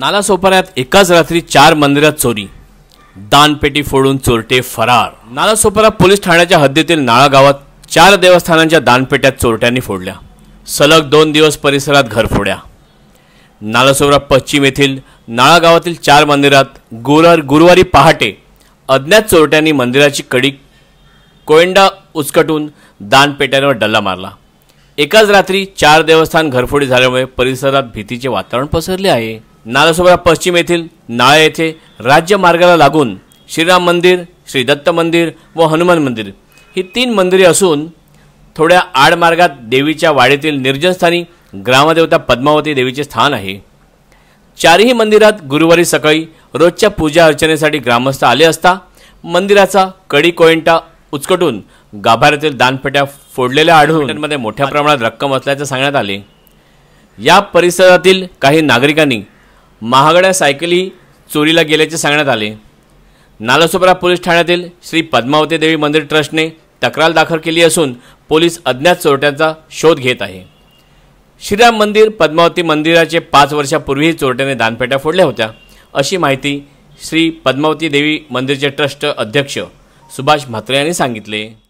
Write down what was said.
नालासोपाऱ्यात एकाच रात्री चार मंदिरात चोरी. दानपेटी फोडून चोरटे फरार. नालासोपारा पोलीस ठाण्याच्या हद्दीतील नाळा गावात चार देवस्थानांच्या दानपेट्यात चोरट्यांनी फोडल्या. सलग दोन दिवस परिसरात घरफोड्या. नालासोपरा पश्चिम येथील नाळा गावातील चार मंदिरात गुरुवार गुरुवारी पहाटे अज्ञात चोरट्यांनी मंदिराची कडी कोयंडा उचकटून दानपेट्यांवर डल्ला मारला. एकाच रात्री चार देवस्थान घरफोडी झाल्यामुळे परिसरात भीतीचे वातावरण पसरले आहे. नालासोपरा पश्चिम येथील नाळा येथे राज्य मार्गाला लागून श्रीराम मंदिर श्री दत्त मंदिर व हनुमान मंदिर ही तीन मंदिरे असून थोड्या आडमार्गात देवीच्या वाडीतील निर्जनस्थानी ग्रामदेवता पद्मावती देवीचे स्थान आहे. चारही मंदिरात गुरुवारी सकाळी रोजच्या पूजा अर्चनेसाठी ग्रामस्थ आले असता मंदिराचा कडी कोयंटा उचकटून गाभाऱ्यातील दानपेट्या फोडलेल्या आढळून मोठ्या प्रमाणात रक्कम असल्याचे सांगण्यात आले. या परिसरातील काही नागरिकांनी महागड्या सायकली चोरीला गेल्याचे सांगण्यात आले. नालासोपरा पोलीस ठाण्यातील श्री पद्मावती देवी मंदिर ट्रस्टने तक्रार दाखल केली असून पोलीस अज्ञात चोरट्यांचा शोध घेत आहे. श्रीराम मंदिर पद्मावती मंदिराचे पाच वर्षापूर्वीही चोरट्याने दानपेट्या फोडल्या होत्या अशी माहिती श्री पद्मावती देवी मंदिरचे ट्रस्ट अध्यक्ष सुभाष म्हात्रे यांनी सांगितले.